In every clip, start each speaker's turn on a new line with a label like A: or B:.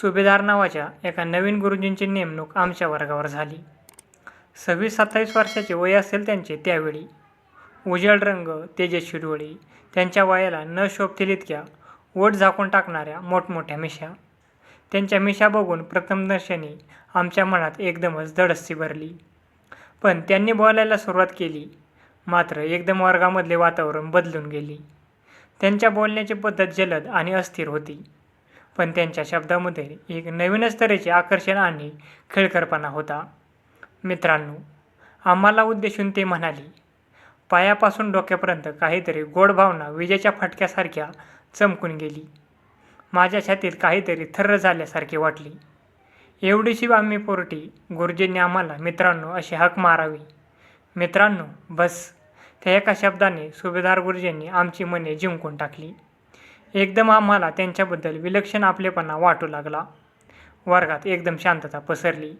A: सुभेदार नावाच्या एका नवीन गुरुजींची नेमणूक आमच्या वर्गावर झाली. सव्वीस सत्तावीस वर्षाचे वय असेल त्यांचे त्यावेळी. उजळ रंग तेजस्वी डोळे त्यांच्या वयाला न शोभतील इतक्या ओट झाकून टाकणाऱ्या मोठमोठ्या मिशा. त्यांच्या मिशा बघून प्रथमदर्शनी आमच्या मनात एकदमच धडस्ती भरली. पण त्यांनी बोलायला सुरुवात केली. मात्र एकदम वर्गामधले वातावरण बदलून गेली. त्यांच्या बोलण्याची पद्धत जलद आणि अस्थिर होती. पण त्यांच्या शब्दामध्ये एक नवीनच तऱ्हेचे आकर्षण आणि खेळकरपणा होता. मित्रांनो आम्हाला उद्देशून ते म्हणाले पायापासून डोक्यापर्यंत काहीतरी गोड भावना विजेच्या फटक्यासारख्या चमकून गेली. माझ्या छातीत काहीतरी थर्र झाल्यासारखे वाटले. एवढीशी आम्ही पोरटी गुरुजींनी आम्हाला मित्रांनो अशी हाक मारावी. मित्रांनो बस. त्या एका शब्दाने सुभेदार गुरुजींनी आमची मने जिंकून टाकली. एकदम आम्हाला त्यांच्याबद्दल विलक्षण आपलेपणा वाटू लागला. वर्गात एकदम शांतता पसरली.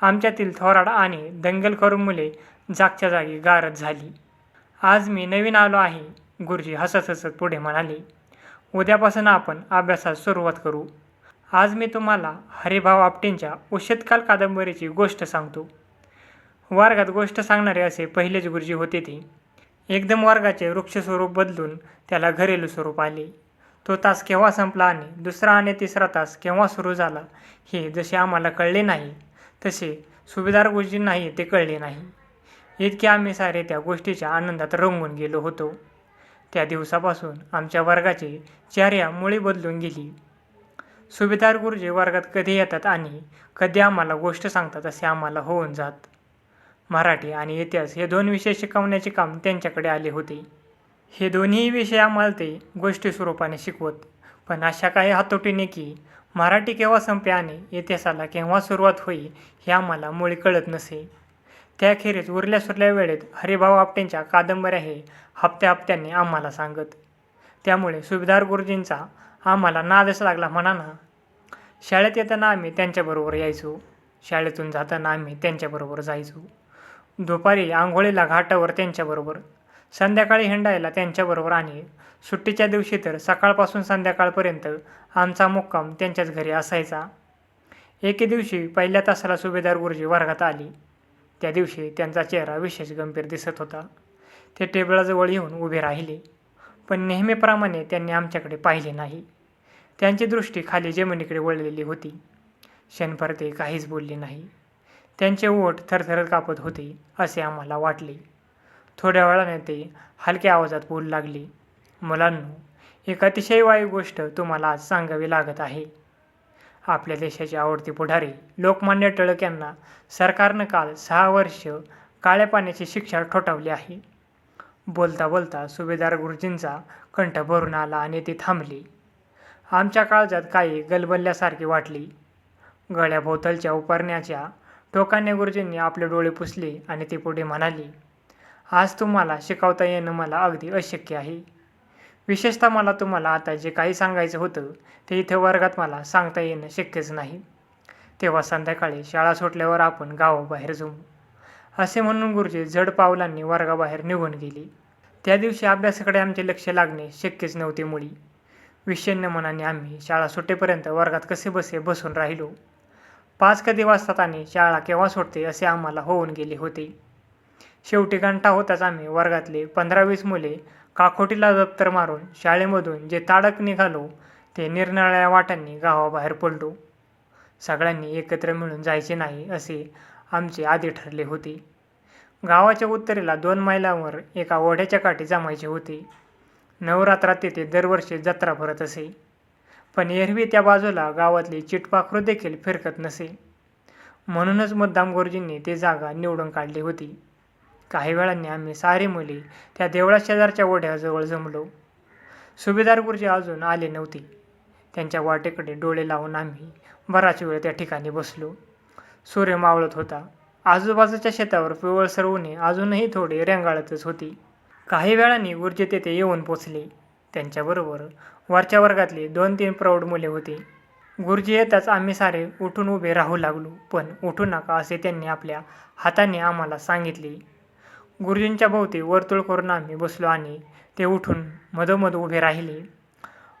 A: आमच्यातील थोराड आणि दंगलखोर मुले जागच्या जागी गारद झाली. आज मी नवीन आलो आहे गुरुजी हसत हसत पुढे म्हणाले उद्यापासून आपण अभ्यासास सुरुवात करू. आज मी तुम्हाला हरिभाऊ आपटेंच्या उषतकाल कादंबरीची गोष्ट सांगतो. वर्गात गोष्ट सांगणारे असे पहिलेच गुरुजी होते ते. एकदम वर्गाचे वृक्ष स्वरूप बदलून त्याला घरेलू स्वरूप आले. तो तास केव्हा संपला आणि दुसरा आणि तिसरा तास केव्हा सुरू झाला हे जसे आम्हाला कळले नाही तसे सुभेदार गुरुजींनाही ते कळले नाही. इतके आम्ही सारे त्या गोष्टीच्या आनंदात रंगून गेलो होतो. त्या दिवसापासून आमच्या वर्गाची चर्या मुळी बदलून गेली. सुभेदार गुरुजी वर्गात कधी येतात आणि कधी आम्हाला गोष्ट सांगतात असे आम्हाला होऊन जात. मराठी आणि इतिहास हे दोन विषय शिकवण्याचे काम त्यांच्याकडे आले होते. हे दोन्ही विषय आम्हाला ते गोष्टी स्वरूपाने शिकवत. पण अशा काही हातोटीने की मराठी केव्हा संपे आणि इतिहासाला केव्हा सुरुवात होई हे आम्हाला मुळी कळत नसे. त्याखेरीज उरल्या सुरल्या वेळेत हरिभाऊ आपटेंच्या कादंबऱ्या हे हप्त्या हप्त्याने आम्हाला सांगत. त्यामुळे सुभेदार गुरुजींचा आम्हाला नादच लागला म्हणा ना शाळेत येताना आम्ही त्यांच्याबरोबर यायचो. शाळेतून जाताना आम्ही त्यांच्याबरोबर जायचो. दुपारी आंघोळीला घाटावर त्यांच्याबरोबर संध्याकाळी हिंडायला त्यांच्याबरोबर आणि सुट्टीच्या दिवशी तर सकाळपासून संध्याकाळपर्यंत आमचा मुक्काम त्यांच्याच घरी असायचा. एके दिवशी पहिल्या तासाला सुभेदार गुरुजी वर्गात आली. त्या दिवशी त्यांचा चेहरा विशेष गंभीर दिसत होता. ते टेबलाजवळ येऊन उभे राहिले पण नेहमीप्रमाणे त्यांनी आमच्याकडे पाहिले नाही. त्यांची दृष्टी खाली जमिनीकडे वळलेली होती. क्षणभर ते काहीच बोलले नाही. त्यांचे ओठ थरथरत कापत होते असे आम्हाला वाटले. थोड्या वेळाने ते हलक्या आवाजात बोलू लागले. मुलांनो एक अतिशय वाईट गोष्ट तुम्हाला आज सांगावी लागत आहे. आपल्या देशाचे आवडते पुढारी लोकमान्य टिळक यांना सरकारनं काल सहा वर्ष काळ्या पाण्याची शिक्षा ठोठावली आहे. बोलता बोलता सुभेदार गुरुजींचा कंठ भरून आला आणि ते थांबले. आमच्या काळजात काही गलबलल्यासारखे वाटले. गळ्याभोवतलच्या उपरण्याच्या टोकाने गुरुजींनी आपले डोळे पुसले आणि ते पुढे म्हणाले आज तुम्हाला शिकवता येणं मला अगदी अशक्य आहे. विशेषतः मला तुम्हाला आता जे काही सांगायचं होतं ते इथे वर्गात मला सांगता येणं शक्यच नाही. तेव्हा संध्याकाळी शाळा सुटल्यावर आपण गावाबाहेर जाऊ. असे म्हणून गुरुजी जड पावलांनी वर्गाबाहेर निघून गेले. त्या दिवशी अभ्यासाकडे आमचे लक्ष लागणे शक्यच नव्हते मुळी. विषण्ण मनाने आम्ही शाळा सुटेपर्यंत वर्गात कसे बसे बसून राहिलो. पाच कधी वाजतात आणि शाळा केव्हा सुटते असे आम्हाला होऊन गेले होते. शेवटी घंटा होताच आम्ही वर्गातले पंधरा वीस मुले काखोटीला दप्तर मारून शाळेमधून जे ताडक निघालो ते निरनिराळ्या वाटांनी गावाबाहेर पडलो. सगळ्यांनी एकत्र मिळून जायचे नाही असे आमचे आधी ठरले होते. गावाच्या उत्तरेला दोन मैलांवर एका ओढ्याच्या काठी जमायचे होते. नवरात्रात तेथे दरवर्षी जत्रा भरत असे. पण एरवी त्या बाजूला गावातली चिटपाखरू देखील फिरकत नसे. म्हणूनच मुद्दाम गुरुजींनी ती जागा निवडून काढली होती. काही वेळांनी आम्ही सारी मुली त्या देवळा शेजारच्या ओढ्याजवळ जमलो. सुभेदार गुरुजी अजून आले नव्हते. त्यांच्या वाटेकडे डोळे लावून आम्ही बराच वेळ त्या ठिकाणी बसलो. सूर्य मावळत होता. आजूबाजूच्या शेतावर पिवळसर ऊने अजूनही थोडी रेंगाळतच होती. काही वेळांनी गुरुजी तेथे येऊन पोचले. त्यांच्याबरोबर. वरच्या वर्गातली दोन तीन प्रौढ मुले होती. गुरुजी येताच आम्ही सारे उठून उभे राहू लागलो पण उठू नका असे त्यांनी आपल्या हाताने आम्हाला सांगितले. गुरुजींच्या भोवती वर्तुळ करून आम्ही बसलो आणि ते उठून मधोमध उभे राहिले.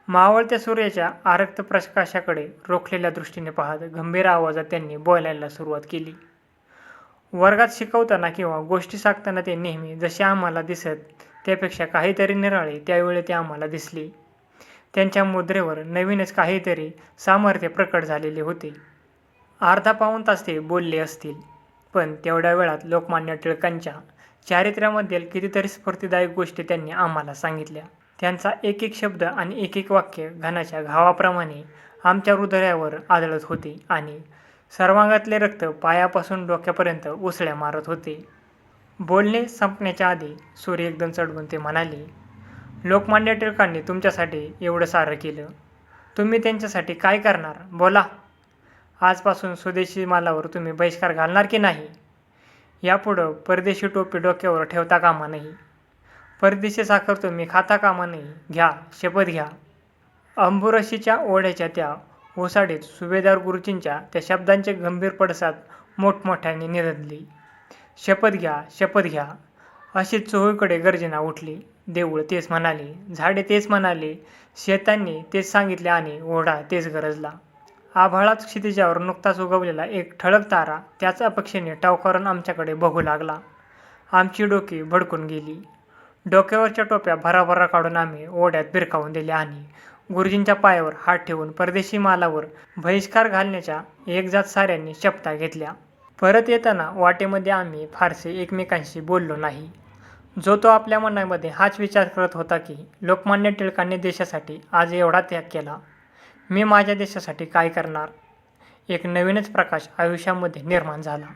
A: मावळत्या सूर्याच्या आरक्त प्रकाशाकडे रोखलेल्या दृष्टीने पाहत गंभीर आवाजात त्यांनी बोलायला सुरुवात केली. वर्गात शिकवताना किंवा गोष्टी सांगताना ते नेहमी जसे आम्हाला दिसत त्यापेक्षा काहीतरी निराळे त्यावेळी ते आम्हाला दिसले. त्यांच्या मुद्रेवर नवीनच काहीतरी सामर्थ्य प्रकट झालेले होते. अर्धा पाऊण तास ते बोलले असतील पण तेवढ्या वेळात लोकमान्य टिळकांच्या चारित्र्यामधील कितीतरी स्फूर्तीदायक गोष्टी त्यांनी आम्हाला सांगितल्या. त्यांचा एक एक शब्द आणि एक एक वाक्य घनाच्या घावाप्रमाणे आमच्या हृदयावर आदळत होते आणि सर्वांगातले रक्त पायापासून डोक्यापर्यंत उसळ्या मारत होते. बोलणे संपण्याच्या आधी सूर्य एकदम चढवून ते म्हणाले लोकमान्य टिळकांनी तुमच्यासाठी एवढं सारं केलं. तुम्ही त्यांच्यासाठी काय करणार? बोला. आजपासून स्वदेशी मालावर तुम्ही बहिष्कार घालणार की नाही? यापुढं परदेशी टोपी डोक्यावर ठेवता कामा नाही. परदेशी साखर तुम्ही खाता कामा नाही. घ्या शपथ घ्या. अंबुरशीच्या ओढ्याच्या त्या ओसाडीत सुभेदार गुरुजींच्या त्या शब्दांचे गंभीर पडसाद मोठमोठ्याने निरदली. शपथ घ्या शपथ घ्या. अशी चोहूकडे गर्जना उठली. देऊळ तेच म्हणाले झाडे तेच म्हणाले शेतांनी तेच सांगितले आणि ओढा तेच गरजला. आभाळात क्षितिजावर नुकताच उगवलेला एक ठळक तारा त्याच अपेक्षेने टावकारून आमच्याकडे बघू लागला. आमची डोकी भडकून गेली. डोक्यावरच्या टोप्या भराभरा काढून आम्ही ओढ्यात भिरकावून दिल्या आणि गुरुजींच्या पायावर हात ठेवून परदेशी मालावर बहिष्कार घालण्याच्या एकजात साऱ्यांनी शपथा घेतल्या. परत येताना वाटेमध्ये आम्ही फारसे एकमेकांशी बोललो नाही. जो तो आपल्या मनामध्ये हाच विचार करत होता की लोकमान्य टिळकांनी देशासाठी आज एवढा त्याग केला. मी माझ्या देशासाठी काय करणार? एक नवीनच प्रकाश आयुष्यामध्ये निर्माण झाला.